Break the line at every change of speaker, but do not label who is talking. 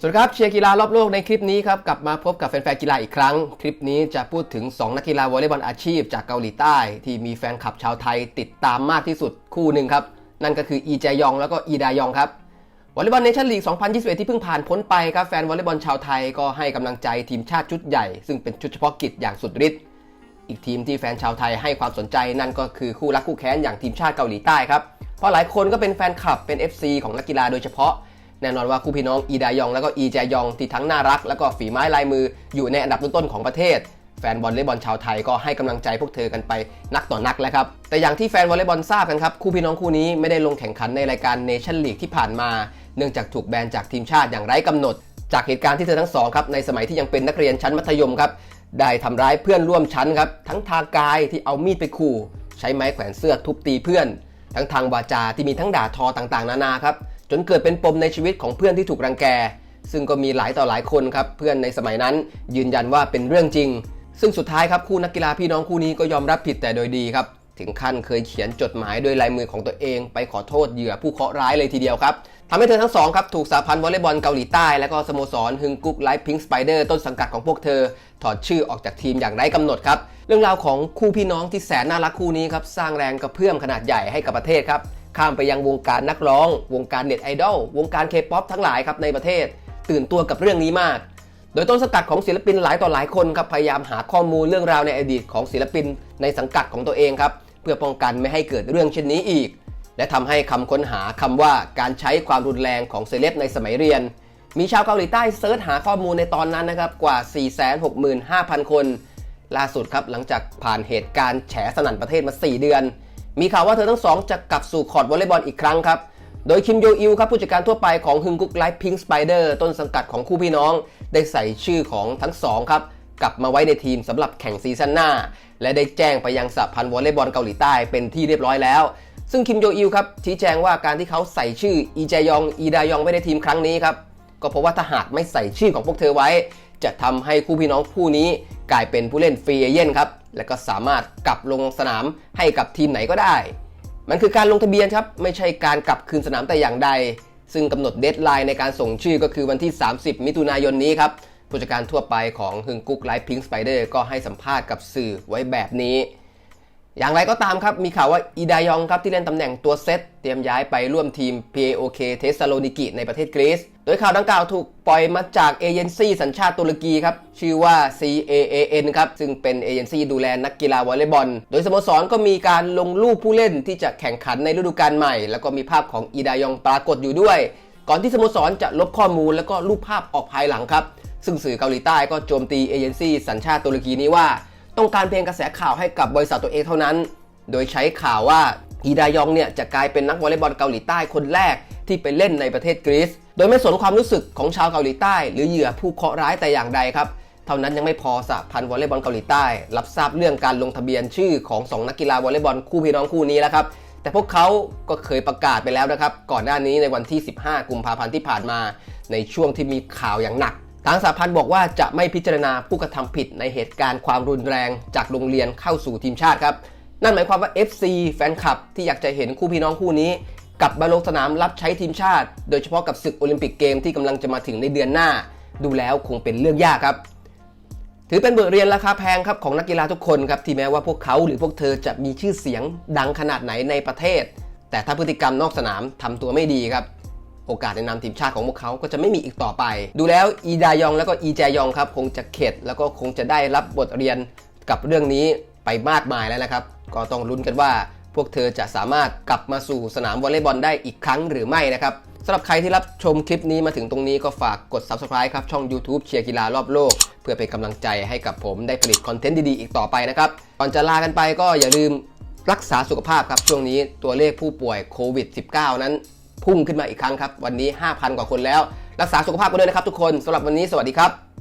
สวัสดีครับเชียร์กีฬารอบโลกในคลิปนี้ครับกลับมาพบกับแฟนๆกีฬาอีกครั้ง คลิปนี้จะพูดถึง 2 นักกีฬาวอลเลย์บอลอาชีพจากเกาหลีใต้ ที่มีแฟนคลับชาวไทยติดตามมากที่สุดคู่หนึ่งครับ นั่นก็คืออีแจยองแล้วก็อีดายองครับวอลเลย์บอลเนชั่นลีก 2021 ที่เพิ่งผ่านพ้นไปครับแฟนวอลเลย์บอลชาวไทยก็ให้กำลังใจทีมชาติชุดใหญ่ ซึ่งเป็นชุดเฉพาะกิจอย่างสุดฤทธิ์อีกทีมที่แฟนชาวไทยให้ความสนใจนั่นก็คือคู่รักคู่แค้นอย่างทีมชาติเกาหลีใต้ครับเพราะหลายคนก็เป็นแฟนคลับเป็น FC ของนักกีฬาโดยเฉพาะ แน่นอนว่าคู่พี่น้องอีดายองแล้วก็อีแจยองที่ทั้งน่ารัก แล้วก็ฝีไม้ลายมืออยู่ในอันดับต้นๆของประเทศแฟนบอลเลย์บอลชาวไทยก็ให้กำลังใจพวกเธอกันไปนักต่อนักแล้วครับ แต่อย่างที่แฟนวอลเลย์บอลทราบกันครับ คู่พี่น้องคู่นี้ไม่ได้ลงแข่งขันในรายการเนชั่นลีกที่ผ่านมา เนื่องจากถูกแบนจากทีมชาติอย่างไร้กำหนด จากเหตุการณ์ที่เธอทั้งสองครับในสมัยที่ยังเป็นนักเรียนชั้นมัธยมครับได้ทำร้ายเพื่อนร่วมชั้นครับทั้งทางกายที่เอามีดไปขู่ ใช้ไม้แขวนเสื้อทุบตีเพื่อน ทั้งทางวาจาที่มีทั้งด่าทอต่างๆ นานาครับ จนเกิดเป็นปมในชีวิตของเพื่อนที่ถูกรังแก ซึ่งก็มีหลายต่อหลายคนครับเพื่อนในสมัยนั้นยืนยันว่าเป็นเรื่องจริง ซึ่งสุดท้ายครับคู่นักกีฬาพี่น้องคู่นี้ก็ยอมรับผิดแต่โดยดีครับถึงขั้นเคยเขียนจดหมายด้วยลายมือของตัวเอง ไปขอโทษเหยื่อผู้เคราะห์ร้ายเลยทีเดียวครับทำให้เธอทั้งสองครับถูกสาพันธ์วอลเลย์บอลเกาหลีใต้ และก็สโมสรฮึงกุ๊กไลฟ์พิงค์สไปเดอร์ต้นสังกัดของพวกเธอ ถอดชื่อออกจากทีมอย่างไร้กำหนดครับ เรื่องราวของคู่พี่น้องที่แสนน่ารักคู่นี้ครับสร้างแรงกระเพื่อมขนาดใหญ่ให้กับประเทศครับ ข้ามไปยังวงการนักร้อง วงการเน็ตไอดอลวงการเคป๊อปทั้งหลายครับในประเทศ ตื่นตัวกับเรื่องนี้มาก โดยต้นสังกัดของศิลปินหลายต่อหลายคนครับพยายามหาข้อมูลเรื่องราวในอดีตของศิลปินในสังกัดของตัวเองครับเพื่อป้องกันไม่ให้เกิดเรื่องเช่นนี้อีก และทำให้คำค้นหาคำว่าการใช้ความรุนแรงของเซเลบในสมัยเรียน มีชาวเกาหลีใต้เซิร์ชหาข้อมูลในตอนนั้นนะครับกว่า 465,000 คน ล่าสุดครับหลังจากผ่านเหตุการณ์แฉสนั่นประเทศมา 4 เดือน มีข่าวว่าเธอทั้งสองจะกลับสู่คอร์ตวอลเลย์บอลอีกครั้งครับ โดยคิมโยอิลครับผู้จัดการทั่วไปของฮึงกุ๊กไลฟ์พิงสไปเดอร์ต้นสังกัดของคู่พี่น้อง ได้ใส่ชื่อของทั้งสองครับกลับมาไว้ในทีมสำหรับแข่งซีซั่นหน้า และได้แจ้งไปยังสหพันธ์วอลเลย์บอลเกาหลีใต้เป็นที่เรียบร้อยแล้ว ซึ่งคิมโยอิลครับชี้แจงว่าการที่เขาใส่ชื่ออีแจยองอีดายองไว้ในทีมครั้งนี้ครับก็เพราะว่าถ้าหากไม่ใส่ชื่อของพวกเธอไว้ จะทำให้คู่พี่น้องคู่นี้กลายเป็นผู้เล่นฟรีเอเย่นครับ และก็สามารถกลับลงสนามให้กับทีมไหนก็ได้ มันคือการลงทะเบียนครับ ไม่ใช่การกลับคืนสนามแต่อย่างใด ซึ่งกำหนดเดทไลน์ในการส่งชื่อก็คือวันที่ 30 มิถุนายนนี้ครับ ผู้จัดการทั่วไปของฮึงกุ๊กไลฟ์พิงสไปเดอร์ก็ให้สัมภาษณ์กับสื่อไว้แบบนี้ อย่างไรก็ตามครับ มีข่าวว่าอีดายองครับที่เล่นตำแหน่งตัวเซตเตรียมย้ายไปร่วมทีม PAOK เทสซาโลนิกิในประเทศกรีซ โดยข่าวดังกล่าวถูกปล่อยมาจากเอเจนซี่สัญชาติตุรกีครับ ชื่อว่า CAAN ครับ ซึ่งเป็นเอเจนซี่ดูแลนักกีฬาวอลเลย์บอล โดยสโมสรก็มีการลงรูปผู้เล่นที่จะแข่งขันในฤดูกาลใหม่ แล้วก็มีภาพของอีดายองปรากฏอยู่ด้วย ก่อนที่สโมสรจะลบข้อมูลแล้วก็รูปภาพออกภายหลังครับ ซึ่งสื่อเกาหลีใต้ก็โจมตีเอเจนซี่สัญชาติตุรกีนี้ว่า ต้องการเพียงกระแสข่าวให้กับบริษัทตัวเองเท่านั้น โดยใช้ข่าวว่าอีดายองเนี่ยจะกลายเป็นนักวอลเลย์บอลเกาหลีใต้คนแรกที่ไปเล่นในประเทศกรีซ โดยไม่สนความรู้สึกของชาวเกาหลีใต้ หรือเหยื่อผู้เคราะห์ร้ายแต่อย่างใดครับ เท่านั้นยังไม่พอสหพันธ์วอลเลย์บอลเกาหลีใต้ รับทราบเรื่องการลงทะเบียนชื่อของสองนักกีฬาวอลเลย์บอลคู่พี่น้องคู่นี้แล้วครับ แต่พวกเขาก็เคยประกาศไปแล้วนะครับ ก่อนหน้านี้ในวันที่ 15 กุมภาพันธ์ที่ผ่านมา ในช่วงที่มีข่าวอย่างหนัก ทางสหพันธ์บอกว่าจะไม่พิจารณาผู้กระทำผิดในเหตุการณ์ความรุนแรงจากโรงเรียนเข้าสู่ทีมชาติครับ นั่นหมายความว่า FC แฟนคลับที่อยากจะเห็นคู่พี่น้องคู่นี้ กลับมาลงสนามรับใช้ทีมชาติ โดยเฉพาะกับศึกโอลิมปิกเกมที่กำลังจะมาถึงในเดือนหน้า ดูแล้วคงเป็นเรื่องยากครับ ถือเป็นบทเรียนราคาแพงครับของนักกีฬาทุกคนครับที่แม้ว่าพวกเขาหรือพวกเธอจะมีชื่อเสียงดังขนาดไหนในประเทศ แต่ถ้าพฤติกรรมนอกสนามทำตัวไม่ดีครับ โอกาสในนามทีมชาติของพวกเขาก็จะไม่มีอีกต่อไป ดูแล้วอีดายองแล้วก็อีแจยองครับคงจะเข็ดแล้วก็คงจะได้รับบทเรียนกับเรื่องนี้ไปมากมายแล้วนะครับ ก็ต้องลุ้นกันว่าพวกเธอจะสามารถกลับมาสู่สนามวอลเลย์บอลได้อีกครั้งหรือไม่นะครับสำหรับใครที่รับชมคลิปนี้มาถึงตรงนี้ก็ฝากกด subscribe ครับ ช่อง YouTube เชียร์กีฬารอบโลก เพื่อเป็นกำลังใจให้กับผมได้ผลิตคอนเทนต์ดี ๆ อีกต่อไปนะครับ ก่อนจะลากันไปก็อย่าลืมรักษาสุขภาพครับ ช่วงนี้ตัวเลขผู้ป่วยโควิด -19 นั้น พุ่งขึ้นมาอีกครั้งครับ วันนี้ 5,000 กว่าคนแล้ว รักษาสุขภาพกันด้วยนะครับทุกคนสำหรับวันนี้สวัสดีครับ